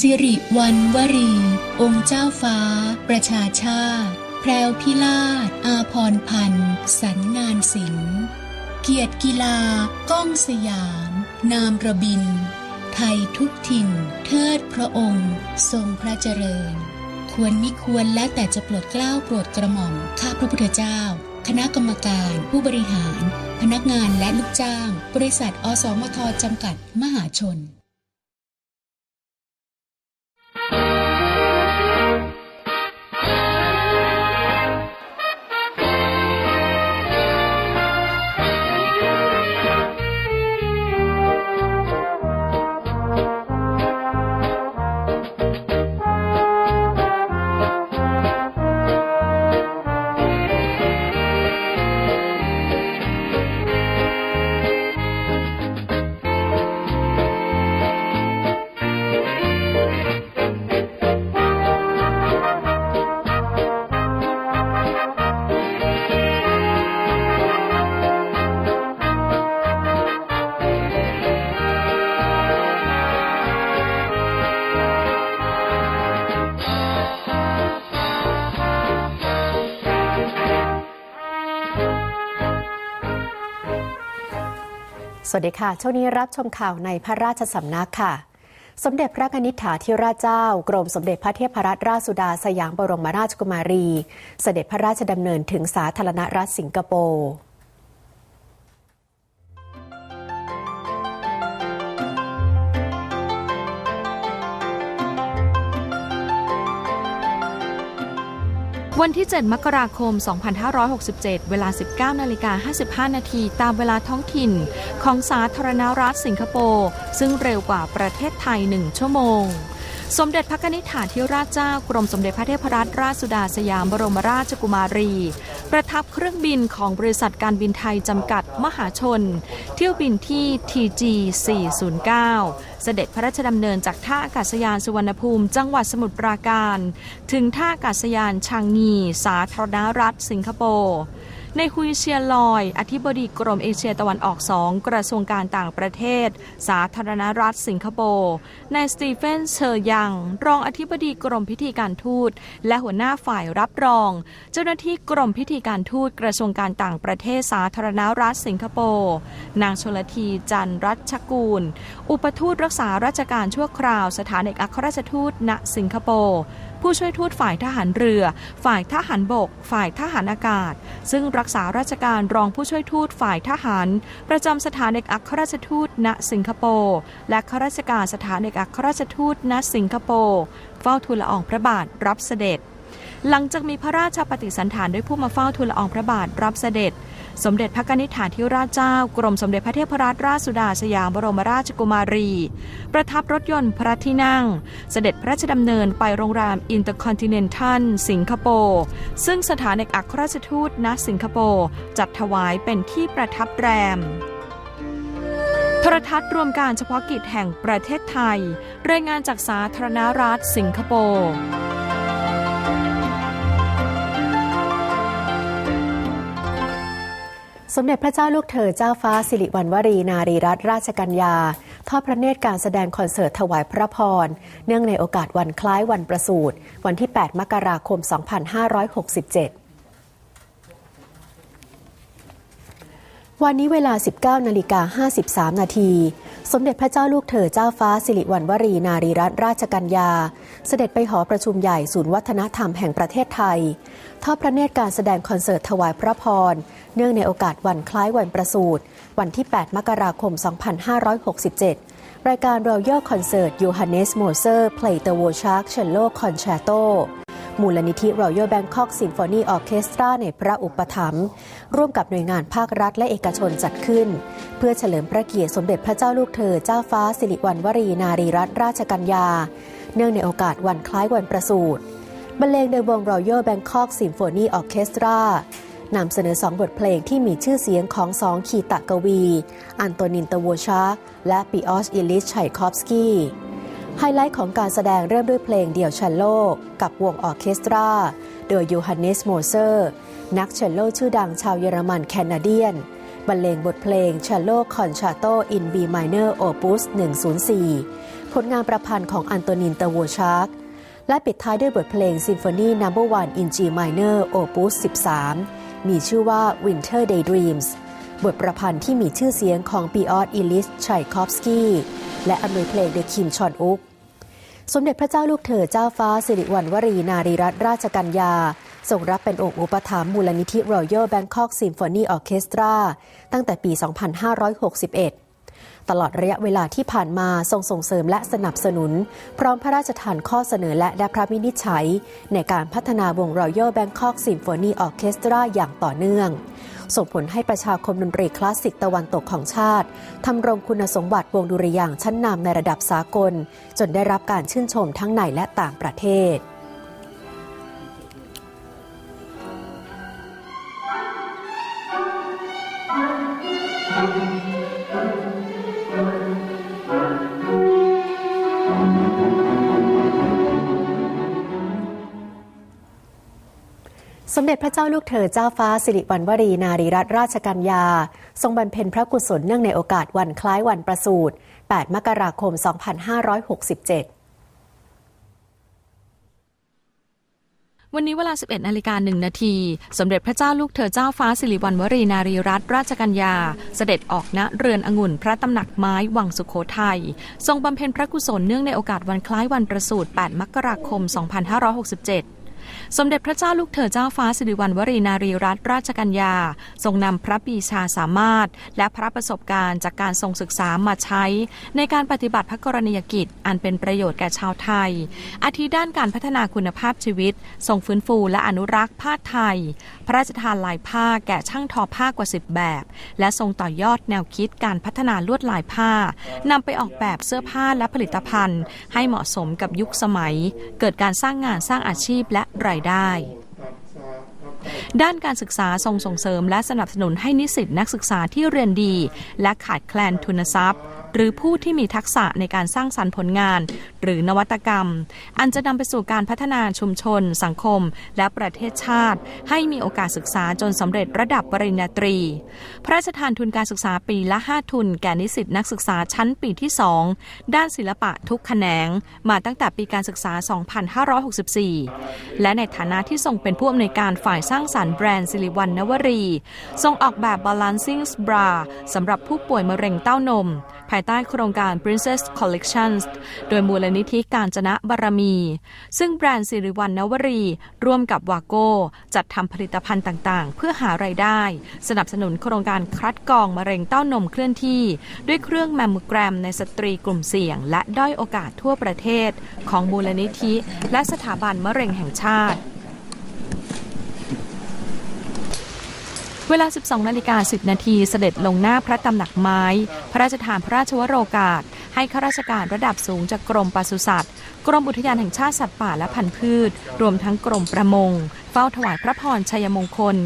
สิริวันวรี องค์เจ้าฟ้า ประชาชาติแพรวพิลาศอาพรพันธ์สันงานศิลป์เกียรติกีฬา ก้องสยาม นามระบิน ไทยทุกถิ่น เทิดพระองค์ ทรงพระเจริญ ควรมิควรและแต่จะโปรดเกล้าโปรดกระหม่อม ข้าพระพุทธเจ้า คณะกรรมการ ผู้บริหาร พนักงานและลูกจ้าง บริษัท อสมทจำกัด มหาชน สวัสดีค่ะ ช่วงนี้รับชมข่าวในพระราชสำนักค่ะ สมเด็จพระนิธิถาธิราชเจ้า กรมสมเด็จพระเทพรัตนราชสุดาสยามบรมราชกุมารี เสด็จพระราชดำเนินถึงสาธารณรัฐสิงคโปร์ วันที่ 7 มกราคม 2567 เวลา 19นาฬิกา55 นาทีตามเวลาท้องถิ่น ของสาธารณรัฐสิงคโปร์ ซึ่งเร็วกว่าประเทศไทย 1 ชั่วโมง สมเด็จพระนิษฐาธิราชเจ้ากรมสมเด็จพระเทพรัตนราชสุดาสยามบรมราชกุมารี ประทับเครื่องบินของบริษัทการบินไทยจำกัดมหาชน เที่ยวบินที่ TG 409 เสด็จพระราชดำเนินจากท่าอากาศยานสุวรรณภูมิ จังหวัดสมุทรปราการ ถึงท่าอากาศยานชางงี สาธารณรัฐ สิงคโปร์ ในฮุยเชียลอย อธิบดีกรมเอเชียตะวันออกสองกระทรวงการต่างประเทศ สาธารณรัฐสิงคโปร์นายสตีเฟนเชอร์ยัง รองอธิบดีกรมพิธีการทูต และหัวหน้าฝ่ายรับรอง เจ้าหน้าที่กรมพิธีการทูตกระทรวงการต่างประเทศสาธารณรัฐสิงคโปร์นางชลทีจันร์รัชกูล อุปทูตรักษาราชการชั่วคราวสถานเอกอัครราชทูตณสิงคโปร์ ผู้ช่วยทูตฝ่ายทหารเรือ ฝ่ายทหารบก ฝ่ายทหารอากาศ ซึ่งรักษาราชการรองผู้ช่วยทูตฝ่ายทหาร ประจำสถานเอกอัครราชทูตณสิงคโปร์และข้าราชการสถานเอกอัครราชทูตณสิงคโปร์เฝ้าทูลละอองพระบาทรับเสด็จ หลังจากมีพระราชปฏิสันถานด้วยผู้มาเฝ้าทูลละอองพระบาทรับเสด็จ สมเด็จพระกนิษฐาธิราชเจ้ากรมสมเด็จพระเทพรัตนราชสุดาสยามบรมราชกุมารี ประทับรถยนต์พระที่นั่ง เสด็จพระราชดำเนินไปโรงแรมอินเตอร์คอนติเนนทัลสิงคโปร์ซึ่งสถานเอกอัครราชทูตณสิงคโปร์จัดถวายเป็นที่ประทับแรมโทรทัศน์รวมการเฉพาะกิจแห่งประเทศไทย รายงานจากสาธารณรัฐสิงคโปร์ สมเด็จพระเจ้าลูกเธอเจ้าฟ้าสิริวัณวรีนารีรัตนราชกัญญาทอดพระเนตรการแสดงคอนเสิร์ตถวายพระพร เนื่องในโอกาสวันคล้ายวันประสูติวันที่ 8 มกราคม 2567 วันนี้เวลา 19นาฬิกา53 นาที สมเด็จพระเจ้าลูกเธอเจ้าฟ้าสิริวัณวรีนารีรัตนราชกัญญา เสด็จไปหอประชุมใหญ่ศูนย์วัฒนธรรมแห่งประเทศไทย ทอดพระเนตรการแสดงคอนเสิร์ตถวายพระพร เนื่องในโอกาสวันคล้ายวันประสูติวันที่ 8 มกราคม 2567 รายการ Royal Concert Johannes Moser Play the w o r s h a r k Cello Concerto มูลนิ ธิ Royal Bangkok Symphony Orchestra ในพระอุปถัมภ์ร่วมกับหน่วยงานภาครัฐและเอกชนจัดขึ้น เพื่อเฉลิมพระเกียรติสมเด็จพระเจ้าลูกเธอเจ้าฟ้าสิริวัณวรีนารีรัตนราชกัญญา เนื่องในโอกาสวันคล้ายวันประสูติบรรเลงโดยวง Royal Bangkok Symphony Orchestra นำเสนอสองบทเพลงที่มีชื่อเสียงของสองขีตะกวี อันโตนินตะวชาและปิออสอิลิชไชคอฟสกี้ ไฮไลท์ของการแสดงเริ่มด้วยเพลงเดี่ยวเชลโลกับวงออเคสตรา โดยยูฮันเนสโมเซอร์ นักเชลโลชื่อดังชาวเยอรมันแคนาเดียน บรรเลงบทเพลงเชลโลคอนชาโตอินบีม i เนอร์โอปุส104 ผลงานประพันธ์ของอันโตนินตอร์โวชาร์กและปิดท้ายด้วยบทเพลงซิมโฟนีนัมเบอร์วันอินจีมายเนอร์โอปุส13 มีชื่อว่า Winter Daydreams บทประพันธ์ที่มีชื่อเสียงของปีออสอิลิสชัยคอฟสกี้และอำนวยเพลงโดยคิมชอนอุก สมเด็จพระเจ้าลูกเธอเจ้าฟ้าสิริวัณวรีนารีรัตนราชกัญญาทรงรับเป็นองค์อุปถัมภ์มูลนิธิ Royal Bangkok Symphony Orchestra ตั้งแต่ปี 2561 ตลอดระยะเวลาที่ผ่านมาทรงส่งเสริมและสนับสนุน พร้อมพระราชทานข้อเสนอและได้พระวินิจฉัย ในการพัฒนาวง Royal Bangkok Symphony Orchestra อย่างต่อเนื่อง ส่งผลให้ประชาคมดนตรีคลาสสิกตะวันตกของชาติทำรงคุณสมบัติวงดุริยางชั้นนำในระดับสากล จนได้รับการชื่นชมทั้งในและต่างประเทศ ด็จพระเจ้าลูกเธอเจ้าฟ้าสิริวัณวรีนารีรัตนราชกัญญา ทรงบำเพ็ญพระกุศลเนื่องในโอกาสวันคล้ายวันประสูติ 8 มกราคม 2567วันนี้เวลา 11 นาฬิกา 1 นาที สมเด็จพระเจ้าลูกเธอเจ้าฟ้าสิริวัณวรีนารีรัตนราชกัญญา เสด็จออกณเรือนองุ่นพระตำหนักไม้วังสุโขทัย ทรงบำเพ็ญพระกุศลเนื่องในโอกาสวันคล้ายวันประสูติ 8 มกราคม 2567 สมเด็จพระเจ้าลูกเธอเจ้าฟ้าสิริวัณวรีนารีรัตนราชกัญญา ทรงนำพระปีชาสามารถ และพระประสบการณ์จากการทรงศึกษามาใช้ ในการปฏิบัติพระกรณียกิจ อันเป็นประโยชน์แก่ชาวไทย อาทิด้านการพัฒนาคุณภาพชีวิต ทรงฟื้นฟูและอนุรักษ์ผ้าไทย พระราชทานลายผ้าแก่ช่างทอผ้ากว่า 10 แบบ และทรงต่อยอดแนวคิดการพัฒนาลวดลายผ้านำไปออกแบบเสื้อผ้าและผลิตภัณฑ์ ให้เหมาะสมกับยุคสมัย เกิดการสร้างงานสร้างอาชีพและรายได้ด้านการศึกษาทรงส่งเสริมและสนับสนุนให้นิสิตนักศึกษาที่เรียนดี และขาดแคลนทุนทรัพย์ หรือผู้ที่มีทักษะในการสร้างสรรค์ผลงาน หรือนวัตกรรม อันจะนำไปสู่การพัฒนาชุมชน สังคม และประเทศชาติ ให้มีโอกาสศึกษาจนสำเร็จระดับปริญญาตรี พระราชทานทุนการศึกษาปีละ 5 ทุน แก่นิสิตนักศึกษาชั้นปีที่ 2 ด้านศิลปะทุกแขนง มาตั้งแต่ปีการศึกษา 2564 และในฐานะที่ทรงเป็นผู้อำนวยการฝ่ายสร้างสรรค์แบรนด์สิริวัณณวรี ทรงออกแบบ Balancing Bra สำหรับผู้ป่วยมะเร็งเต้านม ภายใต้โครงการ Princess Collections โดยมูลนิธิการจนะบารมี ซึ่งแบรนด์สิริวัณณวรี ร่วมกับวาโก้ จัดทำผลิตภัณฑ์ต่างๆ เพื่อหาไรายได้ สนับสนุนโครงการคัดกรองมะเร็งเต้านมเคลื่อนที่ ด้วยเครื่องแมมโมแกรมในสตรีกลุ่มเสี่ยง และด้อยโอกาสทั่วประเทศ ของมูลนิธิ และสถาบันมะเร็งแห่งชาติ เวลา 12 นาฬิกา 10 นาทีเสด็จลงหน้าพระตำหนักไม้ พระราชทานพระราชวโรกาส ให้ข้าราชการระดับสูงจากกรมปศุสัตว์ กรมอุทยานแห่งชาติสัตว์ป่าและพันธุ์พืช รวมทั้งกรมประมง เฝ้าถวายพระพรชัยมงคล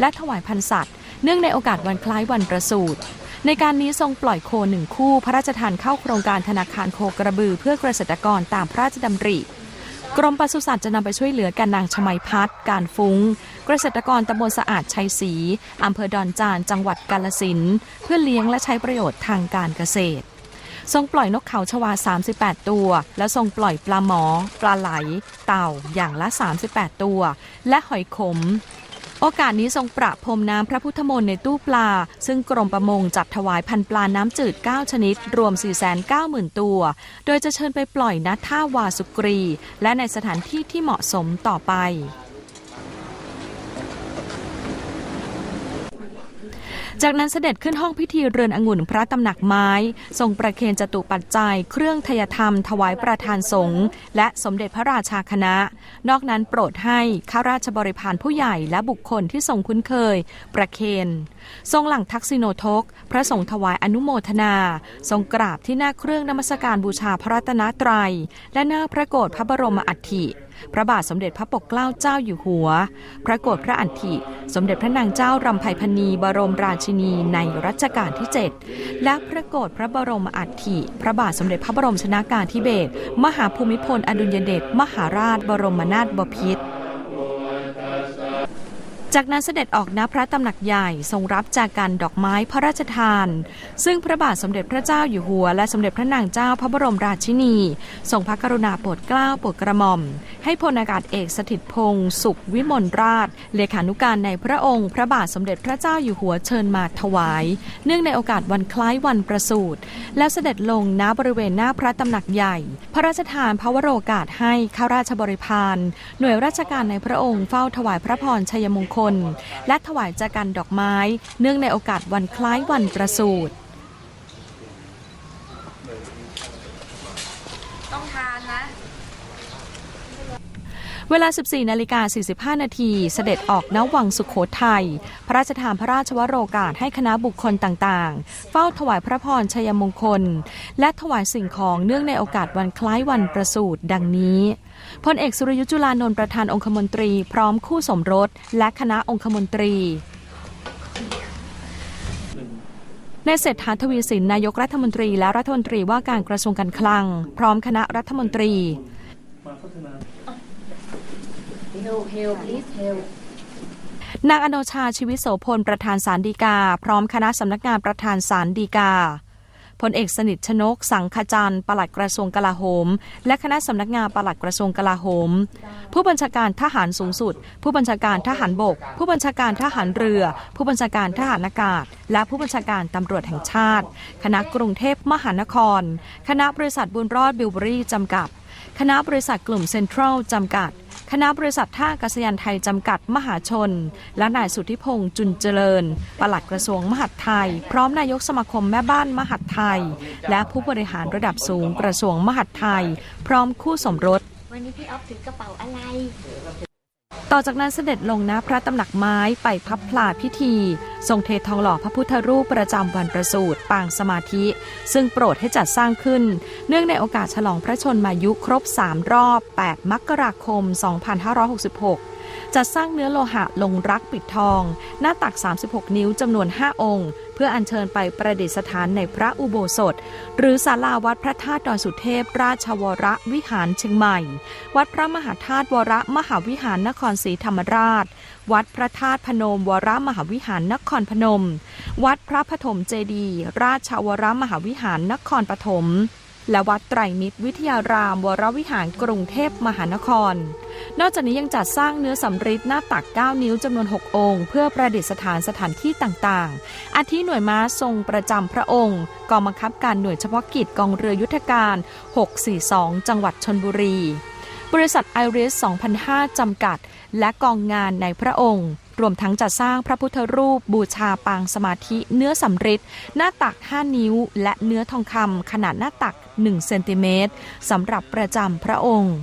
และถวายพันธุ์สัตว์ เนื่องในโอกาสวันคล้ายวันประสูติในการนี้ทรงปล่อยโคหนึ่งคู่ พระราชทานเข้าโครงการธนาคารโคกระบือเพื่อเกษตรกรตามพระราชดำริ กรมปศุสัตว์จะนำไปช่วยเหลือกันางชมัยพัฒน์การฟุ้ง เกษตรกรตำบลสะอาดชัยศรีอำเภอดอนจาน จังหวัดกาลสินเพื่อเลี้ยงและใช้ประโยชน์ทางการเกษตร ทรงปล่อยนกเขาชวา 38 ตัว และทรงปล่อยปลาหมอ ปลาไหล เต่าอย่างละ 38 ตัว และหอยขม โอกาสนี้ทรงประพรมน้ำพระพุทธมนต์ในตู้ปลา ซึ่งกรมประมงจัดถวายพันปลาน้ำจืด 9 ชนิด รวม 490,000 ตัว โดยจะเชิญไปปล่อยณท่าวาสุกรี และในสถานที่ที่เหมาะสมต่อไป จากนั้นเสด็จขึ้นห้องพิธีเรือนองุ่นพระตำหนักไม้ ทรงประเคนจตุปัจจัย เครื่องทยธรรม ถวายประธานสงฆ์และสมเด็จพระราชาคณะ นอกนั้นโปรดให้ข้าราชบริพารผู้ใหญ่และบุคคลที่ทรงคุ้นเคย ประเคน ทรงหลังทักษิโนทก พระสงฆ์ถวายอนุโมทนา ทรงกราบที่หน้าเครื่องนมัสการบูชาพระรัตนตรัย และหน้าพระโกรธพระบรมอัฐิพระบาทสมเด็จพระปกเกล้าเจ้าอยู่หัว พระโกรธพระอัฐิ สมเด็จพระนางเจ้ารำไพพณีบรมราชินีในรัชกาลที่ 7 และพระโกรธพระบรมอัฐิ พระบาทสมเด็จพระบรมชนากาธิเบศรมหาภูมิพลอดุลยเดชมหาราชบรมนาถบพิตร จากนั้นเสด็จออกณพระตำหนักใหญ่ทรงรับจากการดอกไม้พระราชทาน ซึ่งพระบาทสมเด็จพระเจ้าอยู่หัว และสมเด็จพระนางเจ้าพระบรมราชินี ทรงพระกรุณาโปรดเกล้าโปรดกระหม่อม ให้พลอากาศเอกสถิตพงศ์สุขวิมลราช เลขานุการในพระองค์ พระบาทสมเด็จพระเจ้าอยู่หัวเชิญมาถวาย เนื่องในโอกาสวันคล้ายวันประสูติแล้วเสด็จลงณบริเวณหน้าพระตำหนักใหญ่ พระราชทานพระวโรกาสให้ข้าราชบริพารหน่วยราชการในพระองค์เฝ้าถวายพระพรชัยมงคลและถวายจากันดอกไม้ เนื่องในโอกาสวันคล้ายวันประสูติ ต้องทานนะ เวลา 14นาฬิกา45 นาที เสด็จออกณวังสุขโขทัย พระราชทานพระราชวโรกาสให้คณะบุคคลต่างๆ เฝ้าถวายพระพรชัยมงคล และถวายสิ่งของเนื่องในโอกาสวันคล้ายวันประสูติดังนี้พลเอกสุรยุจุลานนท์ประธานองคมนตรี พร้อมคู่สมรส และคณะองคมนตรีในเศรษฐาทวีสินนายกรัฐมนตรีและรัฐมนตรีว่าการกระทรวงการคลัง พร้อมคณะรัฐมนตรี help help please help นางอโนชาชีวิตโสพลประธานสารดีกา พร้อมคณะสำนักงานประธานสารดีกาพลเอกสนิทชนก สังขจันทร์ปลัดกระทรวงกลาโหม และคณะสำนักงานปลัดกระทรวงกลาโหม ผู้บัญชาการทหารสูงสุด ผู้บัญชาการทหารบก ผู้บัญชาการทหารเรือ ผู้บัญชาการทหารอากาศ และผู้บัญชาการตำรวจแห่งชาติ คณะกรุงเทพมหานคร คณะบริษัทบุญรอดบิวเบอรี่จำกัด คณะบริษัทกลุ่มเซ็นทรัลจำกัด คณะบริษัทท่าอากาศยานไทยจำกัดมหาชน และนายสุทธิพงษ์จุนเจริญ ปลัดกระทรวงมหาดไทย พร้อมนายกสมาคมแม่บ้านมหาดไทย และผู้บริหารระดับสูงกระทรวงมหาดไทย พร้อมคู่สมรส วันนี้พี่ออฟถือกระเป๋าอะไร ต่อจากนั้นเสด็จลงณพระตำหนักไม้ไปพับพลาพิธี ทรงเททองหล่อพระพุทธรูปประจำวันประสูติปางสมาธิ ซึ่งโปรดให้จัดสร้างขึ้น เนื่องในโอกาสฉลองพระชนมายุครบ 3 รอบ 8 มกราคม 2566จัดสร้างเนื้อโลหะลงรักปิดทอง หน้าตัก 36 นิ้วจำนวน 5 องค์ เพื่ออัญเชิญไปประดิษฐานในพระอุโบสถ หรือศาลาวัดพระธาตุดอยสุเทพ ราชวรวิหารเชียงใหม่ วัดพระมหาธาตุวรมหาวิหารนครศรีธรรมราช วัดพระธาตุพนม วรมหาวิหารนครพนม วัดพระปฐมเจดีย์ราชวรมหาวิหารนครปฐมและวัดไตรมิตรวิทยาราม วรวิหารกรุงเทพมหานคร นอกจากนี้ยังจัดสร้างเนื้อสำริดหน้าตัก 9 นิ้วจำนวน 6 องค์ เพื่อประดิษฐานสถานที่ต่างๆ อาทิหน่วยม้าทรงประจำพระองค์ กองบังคับการหน่วยเฉพาะกิจกองเรือยุทธการ 642 จังหวัดชนบุรี บริษัทไอริส 2005 จำกัด และกองงานในพระองค์รวมทั้งจัดสร้างพระพุทธรูปบูชาปางสมาธิเนื้อสำริดหน้าตัก 5 นิ้ว และเนื้อทองคำขนาดหน้าตัก 1 เซนติเมตรสำหรับประจำพระองค์